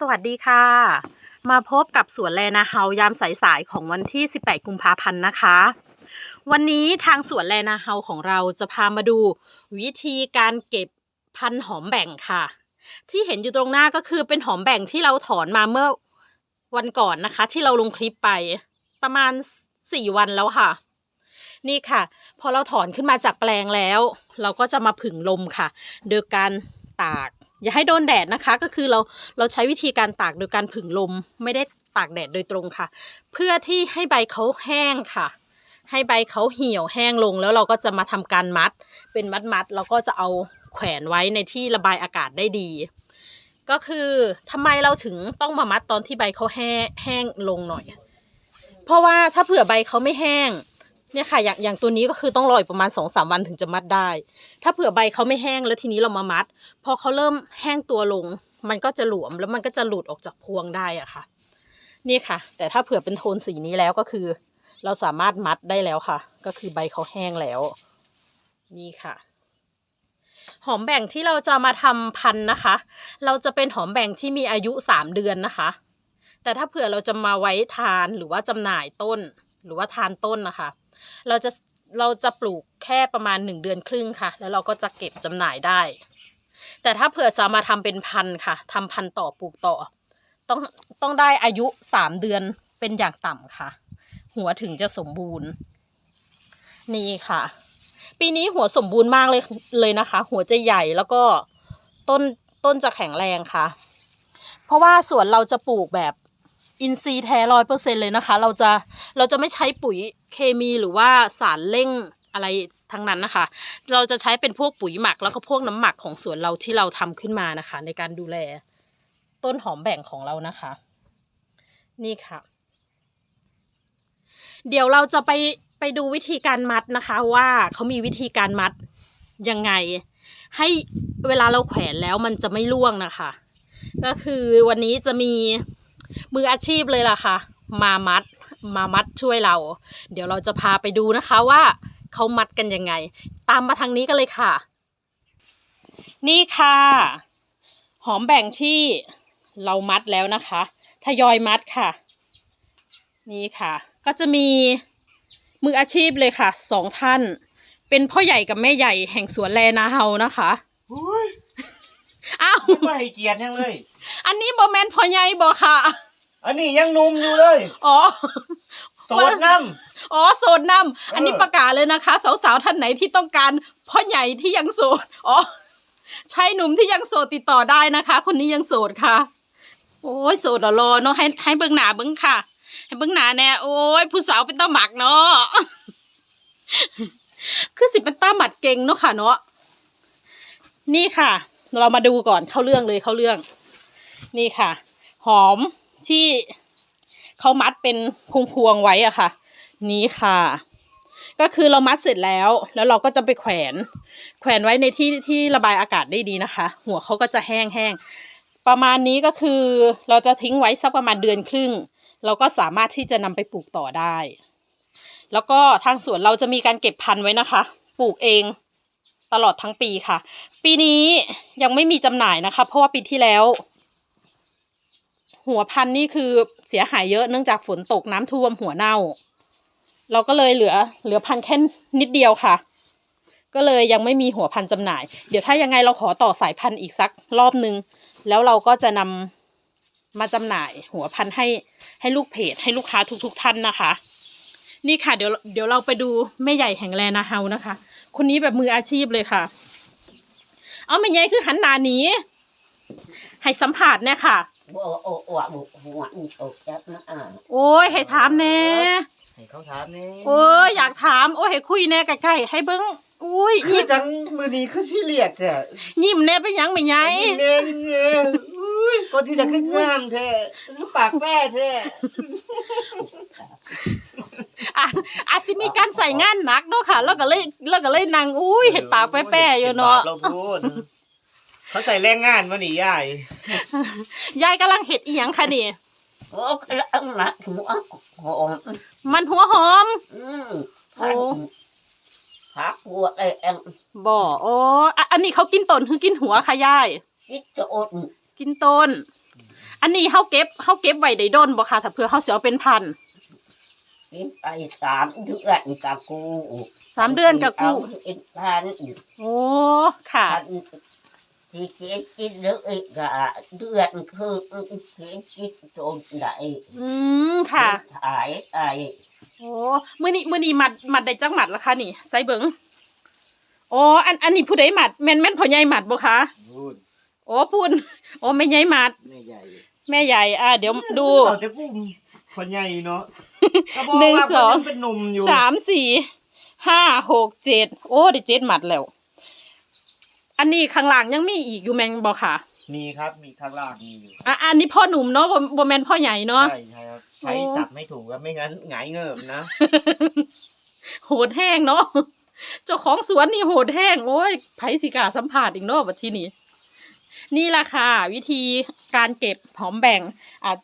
สวัสดีค่ะ มาพบกับสวนแลนาเฮายามสายๆของวันที่ 18 กุมภาพันธ์นะคะ วันนี้ทางสวนแลนาเฮาของเราจะพามาดูวิธีการเก็บพันหอมแบ่งค่ะ ที่เห็นอยู่ตรงหน้าก็คือเป็นหอมแบ่งที่เราถอนมาเมื่อวันก่อนนะคะ ที่เราลงคลิปไปประมาณ 4 วันแล้วค่ะ นี่ค่ะ พอเราถอนขึ้นมาจากแปลงแล้ว เราก็จะมาผึ่งลมค่ะ โดยการ ตาก อย่าให้โดนแดดนะคะ ก็คือเราเราใช้วิธีการตากโดยการผึ่งลม ไม่ได้ตากแดดโดยตรงค่ะ เพื่อที่ให้ใบเขาแห้งค่ะ ให้ใบเขาเหี่ยวแห้งลงแล้วเราก็จะมาทำการมัด เป็นมัดมัดๆแล้วก็จะเอาแขวนไว้ในที่ระบายอากาศได้ดี ก็คือทำไมเราถึงต้องมามัดตอนที่ใบเขาแห้งแห้งลงหน่อย เพราะว่าถ้าเผื่อใบเขาไม่แห้ง เนี่ยค่ะอย่างอย่างตัวนี้ก็คือต้องรออีกประมาณสองสามวันถึงจะมัดได้ ถ้าเผื่อใบเขาไม่แห้งแล้วทีนี้เรามามัด พอเขาเริ่มแห้งตัวลง มันก็จะหลวมแล้วมันก็จะหลุดออกจากพวงได้อะค่ะ นี่ค่ะ แต่ถ้าเผื่อเป็นโทนสีนี้แล้วก็คือ เราสามารถมัดได้แล้วค่ะ ก็คือใบเขาแห้งแล้ว นี่ค่ะ หอมแบ่งที่เราจะมาทำพันนะคะ เราจะเป็นหอมแบ่งที่มีอายุสามเดือนนะคะ แต่ถ้าเผื่อเราจะมาไว้ทานหรือว่าจำหน่ายต้น หรือว่าทานต้นนะคะ เราจะเราจะปลูกแค่ประมาณหนึ่งเดือนครึ่งค่ะ แล้วเราก็จะเก็บจำหน่ายได้ แต่ถ้าเผื่อจะมาทำเป็นพันค่ะทำพันต่อปลูกต่อ ต้องต้องได้อายุสามเดือนเป็นอย่างต่ำค่ะ หัวถึงจะสมบูรณ์ นี่ค่ะ ปีนี้หัวสมบูรณ์มากเลยเลยนะคะ หัวจะใหญ่แล้วก็ต้นต้นจะแข็งแรงค่ะ เพราะว่าสวนเราจะปลูกแบบ อินทรีย์แท้ร้อยเปอร์เซ็นเลยนะคะ เราจะเราจะไม่ใช้ปุ๋ยเคมีหรือว่าสารเร่งอะไรทั้งนั้นนะคะ เราจะใช้เป็นพวกปุ๋ยหมักแล้วก็พวกน้ำหมักของสวนเราที่เราทำขึ้นมานะคะ ในการดูแล ต้นหอมแบ่งของเรานะคะ นี่ค่ะ เดี๋ยวเราจะไปไปดูวิธีการมัดนะคะ ว่าเขามีวิธีการมัดยังไง ให้เวลาเราแขวนแล้วมันจะไม่ร่วงนะคะ ก็คือวันนี้จะมี มืออาชีพเลยล่ะค่ะ มามัดมามัดช่วยเรา เดี๋ยวเราจะพาไปดูนะคะว่าเขามัดกันยังไง ตามมาทางนี้กันเลยค่ะ นี่ค่ะ หอมแบ่งที่เรามัดแล้วนะคะทยอยมัดค่ะ นี่ค่ะ ก็จะมีมืออาชีพเลยค่ะสองท่าน เป็นพ่อใหญ่กับแม่ใหญ่แห่งสวนแลนาเฮานะคะอุ้ยอ้าวไม่ให้เกียรติยังเลย อันนี้บอแมนพ่อใหญ่บอค่ะ อันนี้ยังหนุ่มอยู่เลยอ๋อ โสดน้อ๋อโสดนำอันนี้เออประกาศเลยนะคะ สาวๆท่านไหนที่ต้องการพ่อใหญ่ที่ยังโสดอ๋อชายหนุ่มที่ยังโสดติดต่อได้นะคะ คนนี้ยังโสดค่ะ โอ้ยโสดเหรอรอเนาะให้ให้เบิ้งหน้าเบิ้งค่ะ ให้เบิ้งหน้าแน่โอ้ยผู้สาวเป็นต้าหมักเนาะคือสิเป็นต้าหมัดเก่งเนาะค่ะเนาะนี่ค่ะ เรามาดูก่อนเข้าเรื่องเลยเข้าเรื่อง นี่ค่ะ หอม ที่เขามัดเป็นพวงๆไว้อะค่ะ นี้ค่ะ ก็คือเรามัดเสร็จแล้ว แล้วเราก็จะไปแขวน แขวนไว้ในที่ที่ระบายอากาศได้ดีนะคะ หัวเขาก็จะแห้งๆประมาณนี้ก็คือเราจะทิ้งไว้สักประมาณเดือนครึ่ง เราก็สามารถที่จะนำไปปลูกต่อได้ แล้วก็ทางสวนเราจะมีการเก็บพันธุ์ไว้นะคะ ปลูกเองตลอดทั้งปีค่ะ ปีนี้ยังไม่มีจำหน่ายนะคะ เพราะว่าปีที่แล้ว หัวพันธุ์นี่คือเสียหายเยอะเนื่องจากฝนตกน้ำท่วมหัวเน่า เราก็เลยเหลือเหลือพันธุ์แค่นิดเดียวค่ะ ก็เลยยังไม่มีหัวพันธุ์จำหน่าย เดี๋ยวถ้ายังไงเราขอต่อสายพันธุ์อีกสักรอบนึง แล้วเราก็จะนำมาจำหน่ายหัวพันธุ์ให้ให้ลูกเพจให้ลูกค้าทุกๆท่านนะคะ นี่ค่ะเดี๋ยวเดี๋ยวเราไปดูแม่ใหญ่แห่งแลนาเฮานะคะ คนนี้แบบมืออาชีพเลยค่ะ เอาแม่ใหญ่คือหันหนาหนีให้สัมผัสเนี่ยค่ะ โอ้โอ้โอ้บุหัวนี่ตกจับนะอ่าโอ้ยให้ถามแน่ให้เขาถามนี่โอ้ยอยากถามโอ้ยให้คุยแน่ใกล้ๆให้เบิ้งอุ้ยคือยิ้มจังมือนี้คือสิเรียกแท้ยิ้มแน่ไปหยังไม่ไงยิ้มเน่ยิ้มเน่อุ้ยคนที่จะขึ้นงามแท้ปากแป้แท้อะอาจสิมีการใส่งานหนักเนาะค่ะ แล้วก็เลยแล้วก็เลยนั่งอุ้ยเห็ดปากแป้ๆอยู่เนาะ เราพูด เขาใส่แรงงานมาหนียายยายกำลังเห็ดอีหยังคะนี่ โอ้กระอังละหัวหอมมันหัวหอม อืมพักพักหัวเอ็มบ่โอ้อะอันนี้เขากินต้นคือกินหัวค่ะยายคิดจะอดกินต้น อันนี้เฮาเก็บเฮาเก็บไว้ได้ดนบ่คะถ้าเผื่อเฮาสิเอาเป็นพันธุ์กินไปสามเดือนกับกูสามเดือนกับกูเอาเป็นพัน โอ้ค่ะ พัน ที่กินกินเยอะอีกอะเดือนคือกินกินจนได้อืมค่ะขายไอ้โอ้มื้อนี้มื้อนี้มัดมัดได้จักหมัดละคะนี่ใส่เบิ่งโอ้อันอันนี้ผู้ใดหมัดแม่นแม่นพ่อใหญ่หมัดบ่คะพูดโอ้พูนโอ้แม่ใหญ่หมัดแม่ใหญ่แม่ใหญ่ อะเดี๋ยวดูเราจะพุ่มคนใหญ่เนาะก็บอกหนึ่งว่าสองเพิ่นเป็นหนุ่มอยู่สามสี่ห้าหกเจ็ดโอ้ได้เจ็ดหมัดแล้ว อันนี้ข้างหลังยังมีอีกอยู่แมงบ่ค่ะมีครับมีข้างล่างมีอยู่อะอันนี้พ่อหนุ่มเนาะบ่บ่แม่นพ่อใหญ่เนาะใช่ใช่ครับใช้โอ้สับไม่ถูกครับไม่งั้นหงายเงิบนะ โหดแห้งเนาะเจ้าของสวนนี่โหดแห้งโอ้ยไผสิกล้าสัมผัสอีกเนาะบัดทีนี้นี่ล่ะค่ะ วิธีการเก็บหอมแบ่งอาจ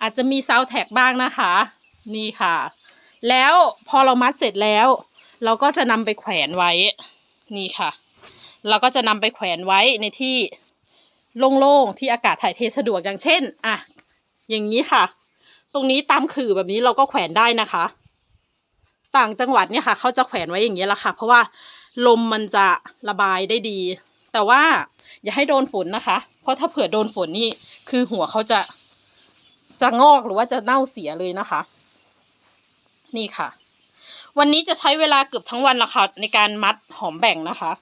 อาจจะมีซาวแท็กบ้างนะคะ นี่ค่ะ แล้วพอเรามัดเสร็จแล้ว เราก็จะนำไปแขวนไว้ นี่ค่ะ เราก็จะนำไปแขวนไว้ในที่โล่งๆที่อากาศถ่ายเทสะดวกอย่างเช่นอะอย่างนี้ค่ะ ตรงนี้ตามขื่อแบบนี้เราก็แขวนได้นะคะ ต่างจังหวัดเนี่ยค่ะ เขาจะแขวนไว้อย่างนี้ยละค่ะ เพราะว่าลมมันจะระบายได้ดี แต่ว่าอย่าให้โดนฝนนะคะ เพราะถ้าเผื่อโดนฝนนี่คือหัวเขาจะจะงอกหรือว่าจะเน่าเสียเลยนะคะ นี่ค่ะ วันนี้จะใช้เวลาเกือบทั้งวันละค่ะในการมัดหอมแบ่งนะคะ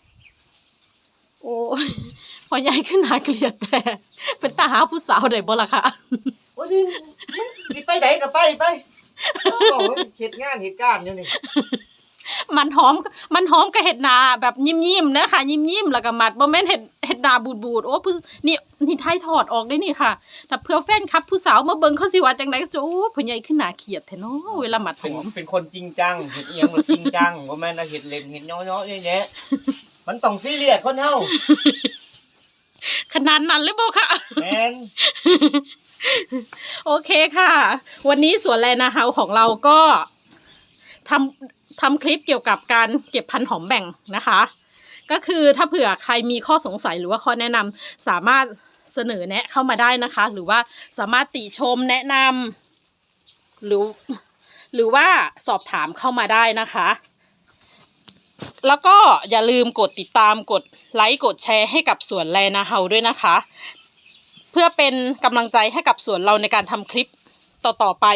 โอ้ยพอใหญ่ขึ้นหาเกลียดแต่เป็นตาหาผู้สาวได้บ่ล่ะค่ะโอ้ยนี่มึงสิไปไหนก็ไปไปบอกว่าเหตุงานเหตุการณ์อยู่นี่มันหอม มันหอมกับเห็ดนาแบบยิ้มๆเนอะค่ะยิ้มๆแล้วก็มัดบ่แม่นเห็ดเห็ดนาบูดๆโอ้ผู้นี่นี่ไทยถอดออกได้นี่ค่ะถ้าเพื่อแฟนคลับผู้สาวมาเบิ่งเขาสิว่าจังไดก็จะโอ้ผู้ใหญ่ขึ้นหนาเขียดแท้เนาะเวลามัดหเป็นอมเป็นคนจริงจังเห็ดเอียงหรือจริงจังว่าแม่นเอาเห็ดเล่นเห็ดน้อยๆเนี่ย มันต้องซีเรียสคนเฮาขนาดนั้นเลยบ่ค่ะ แม่นโอเคค่ะ วันนี้สวนแลนาเฮาของเราก็ทำทำคลิปเกี่ยวกับการเก็บพันธุ์หอมแบ่งนะคะ ก็คือถ้าเผื่อใครมีข้อสงสัยหรือว่าข้อแนะนำสามารถเสนอแนะเข้ามาได้นะคะ หรือว่าสามารถติชมแนะนำหรือหรือว่าสอบถามเข้ามาได้นะคะ แล้วก็อย่าลืมกดติดตามกดไลค์กดแชร์ให้กับสวนแลนาเฮาด้วยนะคะ เพื่อเป็นกำลังใจให้กับสวนเราในการทำคลิปต่อๆไป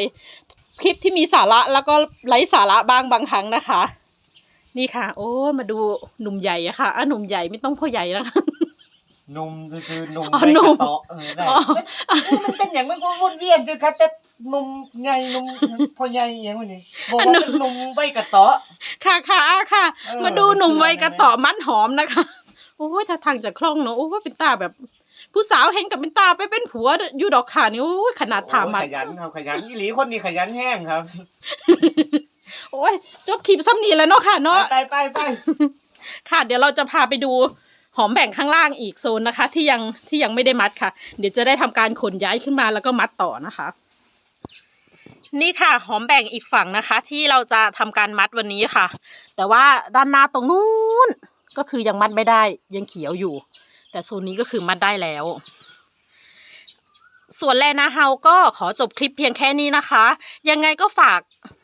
คลิปที่มีสาระแล้วก็ไร้สาระบ้างบางครั้งนะคะ นี่ค่ะ โอ้มาดูหนุ่มใหญ่อะค่ะอะหนุ่มใหญ่ไม่ต้องพ่อใหญ่นะคะหนุ่มคือหนุ่มอ๋อไว้หนุ่กมระเตาะเออได้อ๋อมันเป็นอย่างมันก็วนเวียนอยู่ครับแต่ห นุ่มใหญ่หนุ่มพอใหญ่อย่างวันนี้บอกว่าเป็นหนุ่มไว้กระเตาะ ค่ะค่ะอะค่ะ เออมาดูหนุ่มมันคือวัยกระต่อมันหอมนะคะ โอ้ยถ้าทางจะคล่องเนอะโอ้ยเป็นตาแบบ ผู้สาวเห็นกับเป็นตาไปเป็นผัวอยู่ดอกขานี่โอ้ยขนาดถามโอ้มาขยันครับขยันอีหลีคนนี้ขยันแห้งครับโอ้ยจบคลิปซ้ำนี้แล้วเนาะค่ะเนาะ ไปไปไปค่ะเดี๋ยวเราจะพาไปดูหอมแบ่งข้างล่างอีกโซนนะคะ ที่ยังที่ยังไม่ได้มัดค่ะ เดี๋ยวจะได้ทำการขนย้ายขึ้นมาแล้วก็มัดต่อนะคะ นี่ค่ะ หอมแบ่งอีกฝั่งนะคะ ที่เราจะทำการมัดวันนี้ค่ะ แต่ว่าด้านหน้าตรงนู้นก็คือยังมัดไม่ได้ยังเขียวอยู่ แต่โซนนี้ก็คือมัดได้แล้ว ส่วนแลนาเฮาก็ขอจบคลิปเพียงแค่นี้นะคะ ยังไงก็ฝาก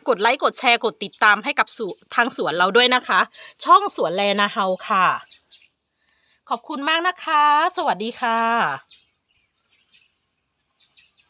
กดไลค์กดแชร์กดติดตามให้กับสู่ทางสวนเราด้วยนะคะ ช่องสวนแลนาเฮาค่ะ ขอบคุณมากนะคะ สวัสดีค่ะ